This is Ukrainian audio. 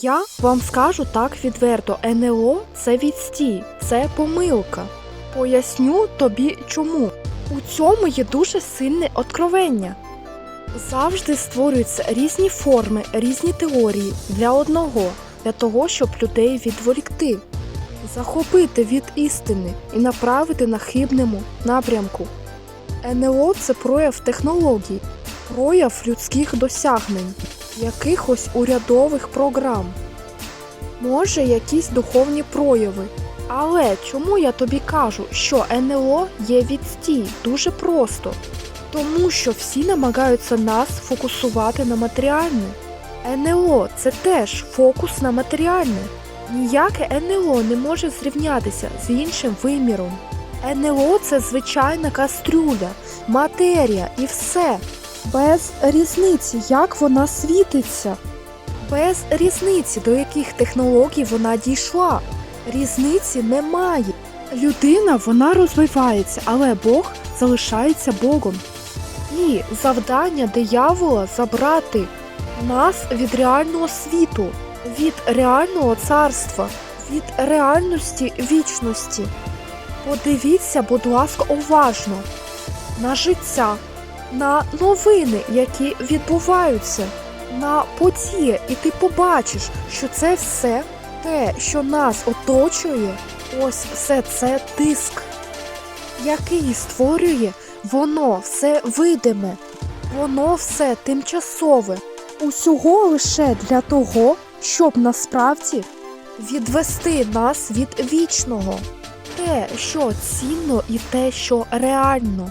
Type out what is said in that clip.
Я вам скажу так відверто: НЛО це відстій, це помилка. Поясню тобі чому. У цьому є дуже сильне откровення. Завжди створюються різні форми, різні теорії для одного, для того, щоб людей відволікти, захопити від істини і направити на хибному напрямку. НЛО це прояв технологій, прояв людських досягнень, якихось урядових програм. Може, якісь духовні прояви. Але чому я тобі кажу, що НЛО є відстій? Дуже просто. Тому що всі намагаються нас фокусувати на матеріальне. НЛО це теж фокус на матеріальне. Ніяке НЛО не може зрівнятися з іншим виміром. НЛО це звичайна кастрюля, матерія і все. Без різниці, як вона світиться. Без різниці, до яких технологій вона дійшла. Різниці немає. Людина вона розвивається, але Бог залишається Богом. І завдання диявола забрати нас від реального світу, від реального царства, від реальності вічності. Подивіться, будь ласка, уважно на життя, на новини, які відбуваються, на події, і ти побачиш, що це все те, що нас оточує, ось все це тиск, який створює. Воно все видиме, воно все тимчасове, усього лише для того, щоб насправді відвести нас від вічного, те, що цінно, і те, що реально.